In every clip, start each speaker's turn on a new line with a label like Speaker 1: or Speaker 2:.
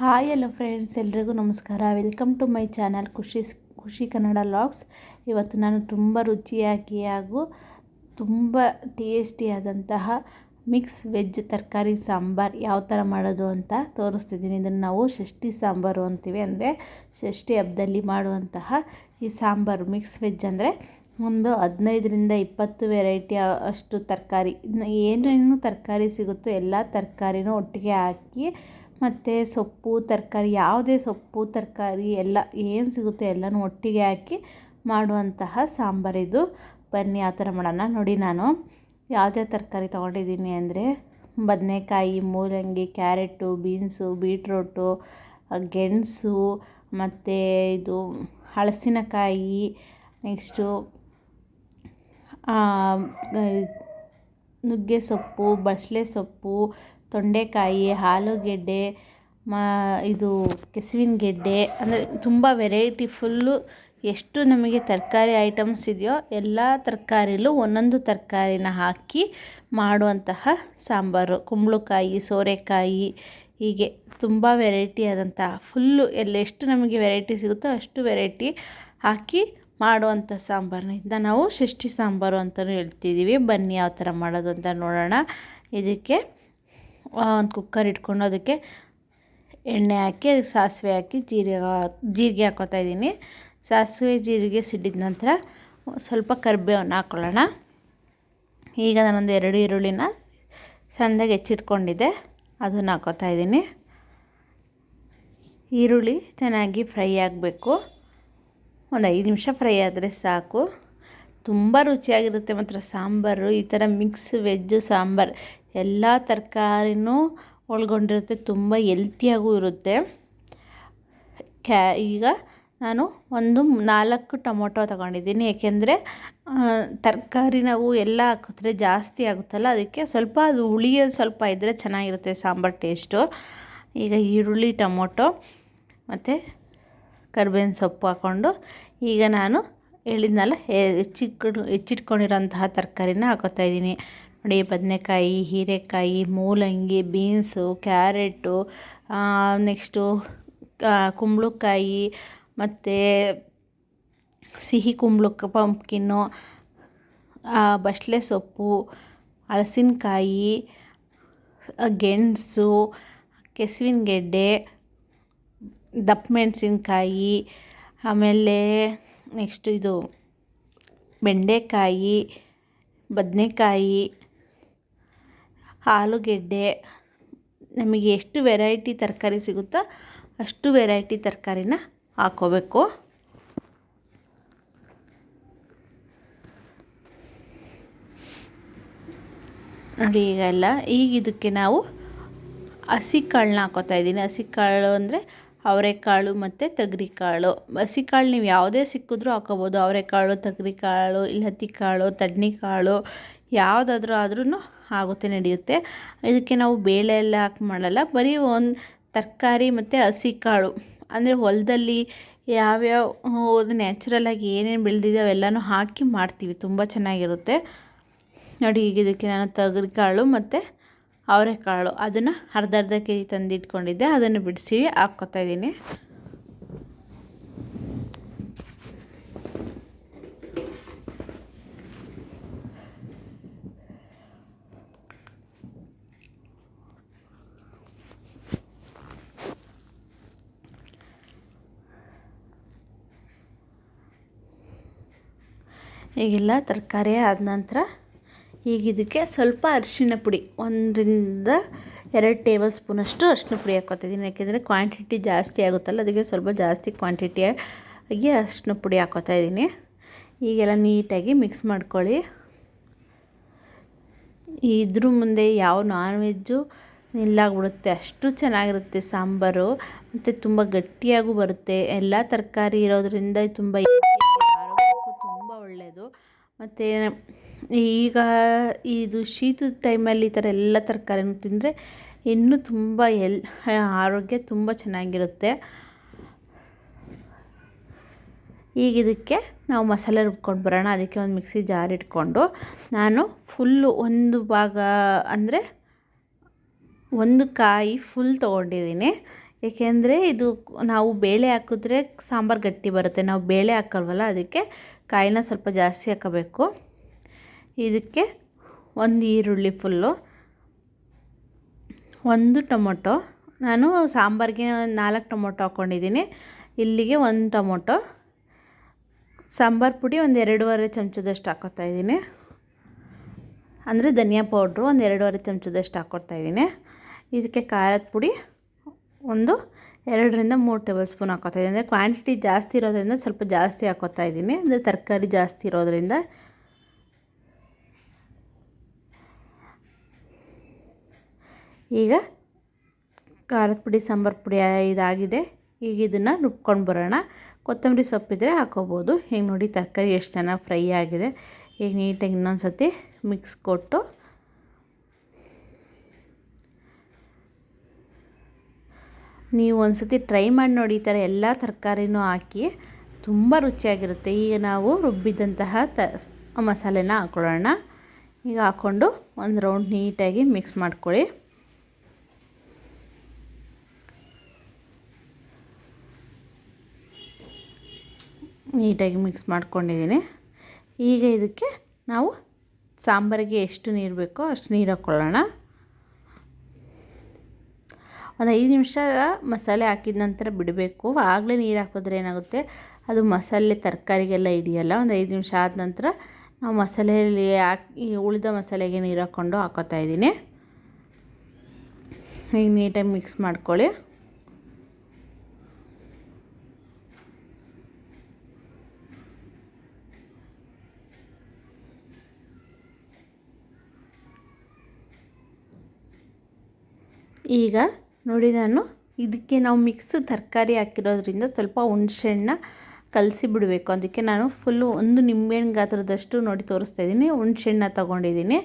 Speaker 1: Hi hello friends ಎಲ್ರಿಗೂ ನಮಸ್ಕಾರ. Welcome to my channel ಖುಷಿ ಖುಷಿ ಕನ್ನಡ ಲಾಗ್ಸ್ ಇವತ್ತು ನಾನು ತುಂಬ ರುಚಿಯಾಗಿ ಹಾಗೂ ತುಂಬ ಟೇಸ್ಟಿಯಾದಂತಹ ಮಿಕ್ಸ್ ವೆಜ್ ತರಕಾರಿ ಸಾಂಬಾರು ಯಾವ ಥರ ಮಾಡೋದು ಅಂತ ತೋರಿಸ್ತಿದ್ದೀನಿ. ಇದನ್ನು ನಾವು ಷಷ್ಠಿ ಸಾಂಬಾರು ಅಂತೀವಿ. ಅಂದರೆ ಷಷ್ಠಿ ಹಬ್ಬದಲ್ಲಿ ಮಾಡುವಂತಹ ಈ ಸಾಂಬಾರು ಮಿಕ್ಸ್ ವೆಜ್ ಅಂದರೆ ಒಂದು ಹದಿನೈದರಿಂದ ಇಪ್ಪತ್ತು ವೆರೈಟಿ ಅಷ್ಟು ತರಕಾರಿ. ಏನೇನು ತರಕಾರಿ ಸಿಗುತ್ತೋ ಎಲ್ಲ ತರಕಾರಿನೂ ಒಟ್ಟಿಗೆ ಹಾಕಿ ಮತ್ತು ಸೊಪ್ಪು, ತರಕಾರಿ, ಯಾವುದೇ ಸೊಪ್ಪು, ತರಕಾರಿ ಎಲ್ಲ ಏನು ಸಿಗುತ್ತೆ ಎಲ್ಲನೂ ಒಟ್ಟಿಗೆ ಹಾಕಿ ಮಾಡುವಂತಹ ಸಾಂಬಾರಿದು ಬನ್ನಿ ಆ ಥರ ಮಾಡೋಣ. ನೋಡಿ ನಾನು ಯಾವುದೇ ತರಕಾರಿ ತೊಗೊಂಡಿದ್ದೀನಿ ಅಂದರೆ ಬದನೆಕಾಯಿ, ಮೂಲಂಗಿ, ಕ್ಯಾರೆಟು, ಬೀನ್ಸು, ಬೀಟ್ರೋಟು, ಗೆಣಸು, ಮತ್ತು ಇದು ಹಳಸಿನಕಾಯಿ ನೆಕ್ಸ್ಟು ನುಗ್ಗೆ ಸೊಪ್ಪು, ಬಸಳೆ ಸೊಪ್ಪು, ತೊಂಡೆಕಾಯಿ ಆಲೂಗೆಡ್ಡೆ ಮ, ಇದು ಕೆಸುವಿನ ಗೆಡ್ಡೆ, ಅಂದರೆ ತುಂಬ ವೆರೈಟಿ ಫುಲ್ಲು ಎಷ್ಟು ನಮಗೆ ತರಕಾರಿ ಐಟಮ್ಸ್ ಇದೆಯೋ ಎಲ್ಲ ತರಕಾರಿಲೂ ಒಂದೊಂದು ತರಕಾರಿನ ಹಾಕಿ ಮಾಡುವಂತಹ ಸಾಂಬಾರು. ಕುಂಬಳಕಾಯಿ, ಸೋರೆಕಾಯಿ, ಹೀಗೆ ತುಂಬ ವೆರೈಟಿ ಆದಂತಹ ಫುಲ್ಲು ಎಲ್ಲ ಎಷ್ಟು ನಮಗೆ ವೆರೈಟಿ ಸಿಗುತ್ತೋ ಅಷ್ಟು ವೆರೈಟಿ ಹಾಕಿ ಮಾಡುವಂಥ ಸಾಂಬಾರನ್ನ ಇದನ್ನ ನಾವು ಷಷ್ಠಿ ಸಾಂಬಾರು ಅಂತಲೂ ಹೇಳ್ತಿದ್ದೀವಿ. ಬನ್ನಿ ಯಾವ ಥರ ಮಾಡೋದು ಅಂತ ನೋಡೋಣ. ಇದಕ್ಕೆ ಒಂದು ಕುಕ್ಕರ್ ಇಟ್ಕೊಂಡು ಅದಕ್ಕೆ ಎಣ್ಣೆ ಹಾಕಿ, ಅದಕ್ಕೆ ಸಾಸಿವೆ ಹಾಕಿ, ಜೀರಿಗೆ ಜೀರಿಗೆ ಹಾಕೋತಾ ಇದ್ದೀನಿ. ಸಾಸಿವೆ, ಜೀರಿಗೆ ಸಿಡಿದ ನಂತರ ಸ್ವಲ್ಪ ಕರಿಬೇವನ್ನು ಹಾಕ್ಕೊಳ್ಳೋಣ ಈಗ ನಾನೊಂದು ಎರಡು ಈರುಳ್ಳಿನ ಸಣ್ಣದಾಗಿ ಹೆಚ್ಚಿಟ್ಕೊಂಡಿದ್ದೆ. ಅದನ್ನು ಹಾಕೋತಾ ಇದ್ದೀನಿ. ಈರುಳ್ಳಿ ಚೆನ್ನಾಗಿ ಫ್ರೈ ಆಗಬೇಕು. ಒಂದು ಐದು ನಿಮಿಷ ಫ್ರೈ ಆದರೆ ಸಾಕು. ತುಂಬ ರುಚಿಯಾಗಿರುತ್ತೆ ಮಾತ್ರ ಸಾಂಬಾರು. ಈ ಥರ ಮಿಕ್ಸ್ ವೆಜ್ಜು ಸಾಂಬಾರು ಎಲ್ಲ ತರಕಾರಿನೂ ಒಳಗೊಂಡಿರುತ್ತೆ, ತುಂಬ ಎಲ್ತಿಯಾಗೂ ಇರುತ್ತೆ. ಕ್ಯಾ ಈಗ ನಾನು ಒಂದು ನಾಲ್ಕು ಟೊಮೊಟೊ ತಗೊಂಡಿದ್ದೀನಿ. ಏಕೆಂದರೆ ತರಕಾರಿ ನಾವು ಎಲ್ಲ ಹಾಕಿದ್ರೆ ಜಾಸ್ತಿ ಆಗುತ್ತಲ್ಲ, ಅದಕ್ಕೆ ಸ್ವಲ್ಪ ಅದು ಹುಳಿಯೋದು ಸ್ವಲ್ಪ ಇದ್ದರೆ ಚೆನ್ನಾಗಿರುತ್ತೆ ಸಾಂಬಾರು ಟೇಸ್ಟು ಈಗ ಈರುಳ್ಳಿ, ಟೊಮೊಟೊ, ಮತ್ತು ಕರ್ಬೇವಿನ ಸೊಪ್ಪು ಹಾಕ್ಕೊಂಡು ಈಗ ನಾನು ಹೇಳಿದ್ನಲ್ಲ ಹೆಚ್ಚಿಟ್ಕೊಂಡು ಹೆಚ್ಚಿಟ್ಕೊಂಡಿರೋಂತಹ ತರಕಾರಿನ ಹಾಕೋತಾ ಇದ್ದೀನಿ. ನೋಡಿ, ಬದನೆಕಾಯಿ, ಹೀರೆಕಾಯಿ, ಮೂಲಂಗಿ, ಬೀನ್ಸು, ಕ್ಯಾರೆಟು ನೆಕ್ಸ್ಟು ಕುಂಬಳಕಾಯಿ, ಮತ್ತು ಸಿಹಿ ಕುಂಬಳಕ, ಪಂಪ್ಕಿನ್ನು ಬಸಳೆ ಸೊಪ್ಪು, ಹಲಸಿನಕಾಯಿ ಗೆಣಸು, ಕೆಸುವಿನ ಗೆಡ್ಡೆ ದಪ್ಪ ಮೆಣಸಿನ್ಕಾಯಿ, ಆಮೇಲೆ ನೆಕ್ಸ್ಟ್ ಇದು ಬೆಂಡೆಕಾಯಿ, ಬದನೆಕಾಯಿ, ಆಲೂಗೆಡ್ಡೆ. ನಮಗೆ ಎಷ್ಟು ವೆರೈಟಿ ತರಕಾರಿ ಸಿಗುತ್ತೋ ಅಷ್ಟು ವೆರೈಟಿ ತರಕಾರಿನ ಹಾಕೋಬೇಕು. ನೋಡಿ ಈಗ ಎಲ್ಲ ಈಗ ಇದಕ್ಕೆ ನಾವು ಹಸಿ ಕಾಳನ್ನ ಹಾಕೋತಾ ಇದ್ದೀನಿ. ಹಸಿ ಕಾಳು ಅಂದರೆ ಅವರೆಕಾಳು ಮತ್ತು ತೊಗರಿಕಾಳು. ಹಸಿಕಾಳು ನೀವು ಯಾವುದೇ ಸಿಕ್ಕಿದ್ರೂ ಹಾಕೋಬೋದು ಅವರೆಕಾಳು, ತೊಗರಿಕಾಳು ಇಲ್ಲ ಹತ್ತಿಕಾಳು ತಡ್ನಿಕಾಳು ಯಾವುದಾದ್ರೂ ಆದ್ರೂ ಆಗುತ್ತೆ, ನಡೆಯುತ್ತೆ. ಇದಕ್ಕೆ ನಾವು ಬೇಳೆ ಎಲ್ಲ ಹಾಕಿ ಮಾಡಲ್ಲ. ಬರೀ ಒಂದು ತರಕಾರಿ ಮತ್ತು ಹಸಿ ಕಾಳು ಅಂದರೆ ಹೊಲದಲ್ಲಿ ಯಾವ್ಯಾವ ನ್ಯಾಚುರಲಾಗಿ ಏನೇನು ಬೆಳೆದಿದೆ ಅವೆಲ್ಲನೂ ಹಾಕಿ ಮಾಡ್ತೀವಿ. ತುಂಬ ಚೆನ್ನಾಗಿರುತ್ತೆ. ನೋಡಿ, ಈಗ ಇದಕ್ಕೆ ನಾನು ತೊಗರಿಕಾಳು ಮತ್ತು ಅವರೆಕಾಳು ಅದನ್ನು ಅರ್ಧ ಅರ್ಧ ಕೆ ಜಿ ತಂದಿಟ್ಕೊಂಡಿದ್ದೆ. ಅದನ್ನು ಬಿಡಿಸಿ ಹಾಕ್ಕೊತಾ ಇದ್ದೀನಿ. ಈಗೆಲ್ಲ ತರಕಾರಿ ಆದ ನಂತರ ಈಗ ಇದಕ್ಕೆ ಸ್ವಲ್ಪ ಅರಿಶಿಣ ಪುಡಿ, ಒಂದರಿಂದ ಎರಡು ಟೇಬಲ್ ಸ್ಪೂನಷ್ಟು ಅರಿಶಿನ ಪುಡಿ ಹಾಕೋತಿದ್ದೀನಿ. ಯಾಕೆಂದರೆ ಕ್ವಾಂಟಿಟಿ ಜಾಸ್ತಿ ಆಗುತ್ತಲ್ಲ, ಅದಕ್ಕೆ ಸ್ವಲ್ಪ ಜಾಸ್ತಿ ಕ್ವಾಂಟಿಟಿಯಾಗಿ ಅರಿಶಿನ ಪುಡಿ ಹಾಕ್ಕೊತಾ ಇದ್ದೀನಿ. ಈಗೆಲ್ಲ ನೀಟಾಗಿ ಮಿಕ್ಸ್ ಮಾಡ್ಕೊಳ್ಳಿ. ಇದ್ರ ಮುಂದೆ ಯಾವ ನಾನ್ ವೆಜ್ಜು ನಿಲ್ಲಾಗ್ಬಿಡುತ್ತೆ, ಅಷ್ಟು ಚೆನ್ನಾಗಿರುತ್ತೆ ಸಾಂಬಾರು. ಮತ್ತು ತುಂಬ ಗಟ್ಟಿಯಾಗೂ ಬರುತ್ತೆ. ಎಲ್ಲ ತರಕಾರಿ ಇರೋದರಿಂದ ತುಂಬ ಆರೋಗ್ಯಕ್ಕೂ ತುಂಬ ಒಳ್ಳೆಯದು ಮತ್ತು ಈಗ ಇದು ಶೀತದ ಟೈಮಲ್ಲಿ ಈ ಥರ ಎಲ್ಲ ತರಕಾರಿನೂ ತಿಂದರೆ ಇನ್ನೂ ತುಂಬ ಎಲ್, ಆರೋಗ್ಯ ತುಂಬ ಚೆನ್ನಾಗಿರುತ್ತೆ. ಈಗ ಇದಕ್ಕೆ ನಾವು ಮಸಾಲೆ ರುಬ್ಕೊಂಡು ಬರೋಣ. ಅದಕ್ಕೆ ಒಂದು ಮಿಕ್ಸಿ ಜಾರ್ ಇಟ್ಕೊಂಡು ನಾನು ಫುಲ್ಲು ಒಂದು ಭಾಗ ಅಂದರೆ ಒಂದು ಕಾಯಿ ಫುಲ್ ತೊಗೊಂಡಿದ್ದೀನಿ. ಏಕೆಂದರೆ ಇದು ನಾವು ಬೇಳೆ ಹಾಕಿದ್ರೆ ಸಾಂಬಾರು ಗಟ್ಟಿ ಬರುತ್ತೆ. ನಾವು ಬೇಳೆ ಹಾಕಲ್ವಲ್ಲ, ಅದಕ್ಕೆ ಕಾಯಿನ ಸ್ವಲ್ಪ ಜಾಸ್ತಿ ಹಾಕೋಬೇಕು. ಇದಕ್ಕೆ ಒಂದು ಈರುಳ್ಳಿ ಫುಲ್ಲು, ಒಂದು ಟೊಮೊಟೊ. ನಾನು ಸಾಂಬಾರಿಗೆ ನಾಲ್ಕು ಟೊಮೊಟೊ ಹಾಕ್ಕೊಂಡಿದ್ದೀನಿ. ಇಲ್ಲಿಗೆ ಒಂದು ಟೊಮೊಟೊ. ಸಾಂಬಾರು ಪುಡಿ ಒಂದು ಎರಡೂವರೆ ಚಮಚದಷ್ಟು ಹಾಕೋತಾ ಇದ್ದೀನಿ. ಅಂದರೆ ಧನಿಯಾ ಪೌಡ್ರು ಒಂದು ಎರಡೂವರೆ ಚಮಚದಷ್ಟು ಹಾಕ್ಕೊಡ್ತಾ ಇದ್ದೀನಿ. ಇದಕ್ಕೆ ಖಾರದ ಪುಡಿ ಒಂದು ಎರಡರಿಂದ ಮೂರು ಟೇಬಲ್ ಸ್ಪೂನ್ ಹಾಕೋತಾ ಇದ್ದೀನಿ. ಅಂದರೆ ಕ್ವಾಂಟಿಟಿ ಜಾಸ್ತಿ ಇರೋದ್ರಿಂದ ಸ್ವಲ್ಪ ಜಾಸ್ತಿ ಹಾಕೋತಾ ಇದ್ದೀನಿ. ಅಂದರೆ ತರಕಾರಿ ಜಾಸ್ತಿ ಇರೋದ್ರಿಂದ ಈಗ ಖಾರದ ಪುಡಿ, ಸಾಂಬಾರು ಪುಡಿ ಇದಾಗಿದೆ. ಈಗ ಇದನ್ನು ರುಬ್ಕೊಂಡು ಬರೋಣ. ಕೊತ್ತಂಬರಿ ಸೊಪ್ಪಿದ್ರೆ ಹಾಕೋಬೋದು. ಈಗ ನೋಡಿ ತರಕಾರಿ ಎಷ್ಟು ಚೆನ್ನಾಗಿ ಫ್ರೈ ಆಗಿದೆ. ಈಗ ನೀಟಾಗಿ ಇನ್ನೊಂದು ಸತಿ ಮಿಕ್ಸ್ ಕೊಟ್ಟು ನೀವು ಒಂದು ಸತಿ ಟ್ರೈ ಮಾಡಿ ನೋಡಿ, ಈ ಥರ ಎಲ್ಲ ತರಕಾರಿನೂ ಹಾಕಿ ತುಂಬ ರುಚಿಯಾಗಿರುತ್ತೆ. ಈಗ ನಾವು ರುಬ್ಬಿದಂತಹ ತ ಮಸಾಲೆನ ಹಾಕ್ಕೊಳ್ಳೋಣ ಈಗ ಹಾಕ್ಕೊಂಡು ಒಂದು ರೌಂಡ್ ನೀಟಾಗಿ ಮಿಕ್ಸ್ ಮಾಡ್ಕೊಳ್ಳಿ. ನೀಟಾಗಿ ಮಿಕ್ಸ್ ಮಾಡ್ಕೊಂಡಿದ್ದೀನಿ. ಈಗ ಇದಕ್ಕೆ ನಾವು ಸಾಂಬಾರಿಗೆ ಎಷ್ಟು ನೀರು ಬೇಕೋ ಅಷ್ಟು ನೀರು ಹಾಕ್ಕೊಳ್ಳೋಣ ಒಂದು ಐದು ನಿಮಿಷ ಮಸಾಲೆ ಹಾಕಿದ ನಂತರ ಬಿಡಬೇಕು. ಆಗಲೇ ನೀರು ಹಾಕಿದ್ರೆ ಏನಾಗುತ್ತೆ? ಅದು ಮಸಾಲೆ ತರಕಾರಿಗೆಲ್ಲ ಹಿಡಿಯಲ್ಲ. ಒಂದು ಐದು ನಿಮಿಷ ಆದ ನಂತರ ನಾವು ಮಸಾಲೆಯಲ್ಲಿ ಹಾಕಿ, ಉಳಿದ ಮಸಾಲೆಗೆ ನೀರು ಹಾಕ್ಕೊಂಡು ಹಾಕೋತಾ ಇದ್ದೀನಿ. ಈಗ ನೀಟಾಗಿ ಮಿಕ್ಸ್ ಮಾಡ್ಕೊಳ್ಳಿ. ಈಗ ನೋಡಿ ನಾನು ಇದಕ್ಕೆ ನಾವು ಮಿಕ್ಸ್ ತರಕಾರಿ ಹಾಕಿರೋದ್ರಿಂದ ಸ್ವಲ್ಪ ಹುಣ್ಸೆಹಣ್ಣ ಕಲಸಿ ಬಿಡಬೇಕು. ಅದಕ್ಕೆ ನಾನು ಫುಲ್ಲು ಒಂದು ನಿಂಬೆಹಣ್ಣು ಗಾತ್ರದಷ್ಟು ನೋಡಿ ತೋರಿಸ್ತಾ ಇದ್ದೀನಿ. ಹುಣ್ಸೆಹಣ್ಣ ತೊಗೊಂಡಿದ್ದೀನಿ.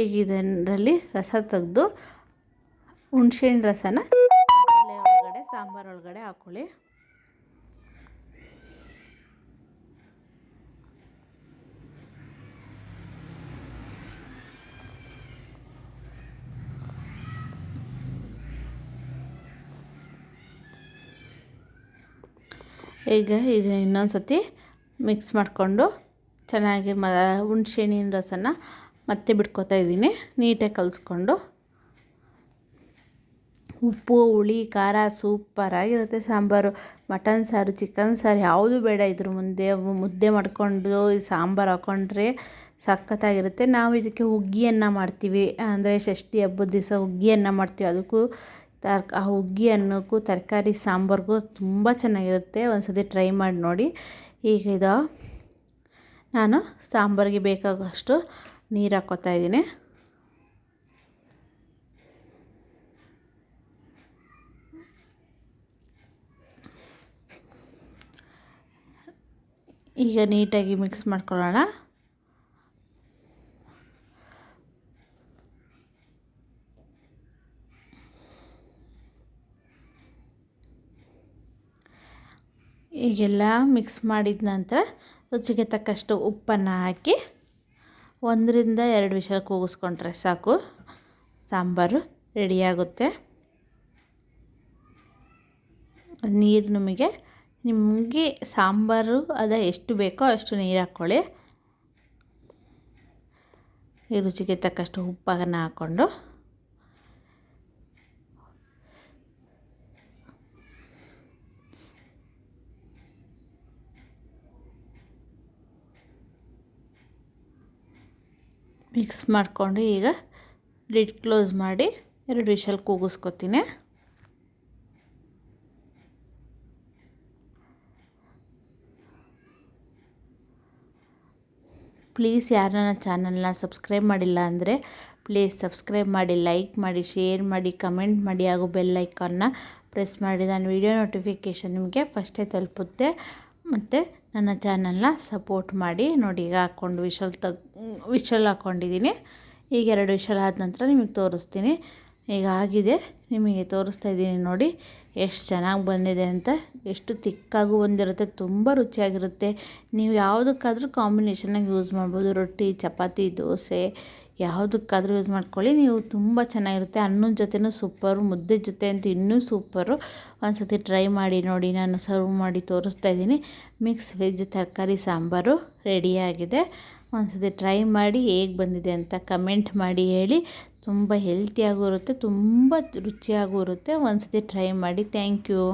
Speaker 1: ಈಗ ಇದರಲ್ಲಿ ರಸ ತೆಗೆದು ಹುಣ್ಸೆಹಣ್ಣು ರಸನ ಒಳಗಡೆ ಸಾಂಬಾರು ಒಳಗಡೆ ಹಾಕ್ಕೊಳ್ಳಿ ಈಗ ಇದು ಇನ್ನೊಂದು ಸತಿ ಮಿಕ್ಸ್ ಮಾಡಿಕೊಂಡು ಚೆನ್ನಾಗಿ ಮ ಹುಣ್ಸೆಹಣ್ಣಿನ ರಸನ ಮತ್ತೆ ಬಿಟ್ಕೋತಾ ಇದ್ದೀನಿ. ನೀಟಾಗಿ ಕಲಿಸ್ಕೊಂಡು. ಉಪ್ಪು, ಹುಳಿ, ಖಾರ ಸೂಪರಾಗಿರುತ್ತೆ ಸಾಂಬಾರು. ಮಟನ್ ಸಾರು ಚಿಕನ್ ಸಾರು ಯಾವುದು ಬೇಡ ಇದ್ರ ಮುಂದೆ ಮುದ್ದೆ ಮಾಡಿಕೊಂಡು ಸಾಂಬಾರು ಹಾಕ್ಕೊಂಡ್ರೆ ಸಖತ್ತಾಗಿರುತ್ತೆ. ನಾವು ಇದಕ್ಕೆ ಹುಗ್ಗಿಯನ್ನು ಮಾಡ್ತೀವಿ. ಅಂದರೆ ಷಷ್ಠಿ ಹಬ್ಬದ ದಿವಸ ಹುಗ್ಗಿಯನ್ನು ಮಾಡ್ತೀವಿ. ಅದಕ್ಕೂ ತರ್ ಆ ಹುಗ್ಗಿ ಅನ್ನಕ್ಕೂ ತರಕಾರಿ ಸಾಂಬಾರಿಗೂ ತುಂಬ ಚೆನ್ನಾಗಿರುತ್ತೆ. ಒಂದು ಸತಿ ಟ್ರೈ ಮಾಡಿ ನೋಡಿ. ಈಗ ಇದು ನಾನು ಸಾಂಬಾರಿಗೆ ಬೇಕಾಗುವಷ್ಟು ನೀರು ಹಾಕೋತಾ ಇದ್ದೀನಿ. ಈಗ ನೀಟಾಗಿ ಮಿಕ್ಸ್ ಮಾಡ್ಕೊಳ್ಳೋಣ. ಈಗೆಲ್ಲ ಮಿಕ್ಸ್ ಮಾಡಿದ ನಂತರ ರುಚಿಗೆ ತಕ್ಕಷ್ಟು ಉಪ್ಪನ್ನು ಹಾಕಿ ಒಂದರಿಂದ ಎರಡು ವಿಷಲ್ ಕೂಗಿಸ್ಕೊಂಡ್ರೆ ಸಾಕು. ಸಾಂಬಾರು ರೆಡಿಯಾಗುತ್ತೆ ನೀರು ನಿಮಗೆ ನಿಮಗೆ ಸಾಂಬಾರು ಅದ ಎಷ್ಟು ಬೇಕೋ ಅಷ್ಟು ನೀರು ಹಾಕ್ಕೊಳ್ಳಿ. ಈ ರುಚಿಗೆ ತಕ್ಕಷ್ಟು ಉಪ್ಪನ್ನು ಹಾಕ್ಕೊಂಡು ಮಿಕ್ಸ್ ಮಾಡಿಕೊಂಡು ಈಗ ಲಿಡ್ ಕ್ಲೋಸ್ ಮಾಡಿ ಎರಡು ವಿಷಲ್ ಕೂಗಿಸ್ಕೊತೀನಿ. ಪ್ಲೀಸ್ ಯಾರು ನನ್ನ ಚಾನಲ್ನ ಸಬ್ಸ್ಕ್ರೈಬ್ ಮಾಡಿಲ್ಲ ಅಂದರೆ ಪ್ಲೀಸ್ ಸಬ್ಸ್ಕ್ರೈಬ್ ಮಾಡಿ, ಲೈಕ್ ಮಾಡಿ, ಶೇರ್ ಮಾಡಿ, ಕಮೆಂಟ್ ಮಾಡಿ, ಹಾಗೂ ಬೆಲ್ ಐಕಾನ್ನ ಪ್ರೆಸ್ ಮಾಡಿ. ನಾನು ವೀಡಿಯೋ ನೋಟಿಫಿಕೇಷನ್ ನಿಮಗೆ ಫಸ್ಟೇ ತಲುಪುತ್ತೆ. ಮತ್ತು ನನ್ನ ಚಾನಲ್ನ ಸಪೋರ್ಟ್ ಮಾಡಿ. ನೋಡಿ, ಈಗ ಹಾಕ್ಕೊಂಡು ವಿಷಲ್ ತಗ್ ವಿಷಲ್ ಹಾಕ್ಕೊಂಡಿದ್ದೀನಿ ಈಗ ಎರಡು ವಿಷಲ್ ಆದ ನಂತರ ನಿಮಗೆ ತೋರಿಸ್ತೀನಿ. ಈಗ ಆಗಿದೆ. ನಿಮಗೆ ತೋರಿಸ್ತಾ ಇದ್ದೀನಿ ನೋಡಿ. ಎಷ್ಟು ಚೆನ್ನಾಗಿ ಬಂದಿದೆ ಅಂತ. ಎಷ್ಟು ತಿಕ್ಕಾಗೂ ಬಂದಿರುತ್ತೆ. ತುಂಬ ರುಚಿಯಾಗಿರುತ್ತೆ. ನೀವು ಯಾವುದಕ್ಕಾದರೂ ಕಾಂಬಿನೇಷನಾಗಿ ಯೂಸ್ ಮಾಡ್ಬೋದು. ರೊಟ್ಟಿ, ಚಪಾತಿ, ದೋಸೆ ಯಾವುದಕ್ಕಾದರೂ ಯೂಸ್ ಮಾಡ್ಕೊಳ್ಳಿ. ನೀವು ತುಂಬ ಚೆನ್ನಾಗಿರುತ್ತೆ. ಅನ್ನದ ಜೊತೆನೂ ಸೂಪರು ಮುದ್ದೆ ಜೊತೆ ಅಂತೂ ಇನ್ನೂ ಸೂಪರು ಒಂದು ಸತಿ ಟ್ರೈ ಮಾಡಿ ನೋಡಿ, ನಾನು ಸರ್ವ್ ಮಾಡಿ ತೋರಿಸ್ತಾ ಇದ್ದೀನಿ. ಮಿಕ್ಸ್ ವೆಜ್ ತರಕಾರಿ, ಸಾಂಬಾರು ರೆಡಿಯಾಗಿದೆ ಒಂದು ಸತಿ ಟ್ರೈ ಮಾಡಿ ಹೇಗೆ ಬಂದಿದೆ ಅಂತ ಕಮೆಂಟ್ ಮಾಡಿ ಹೇಳಿ. ತುಂಬ ಹೆಲ್ತಿಯಾಗೂ ಇರುತ್ತೆ, ತುಂಬ ರುಚಿಯಾಗೂ ಇರುತ್ತೆ. ಒಂದು ಸತಿ ಟ್ರೈ ಮಾಡಿ. Thank you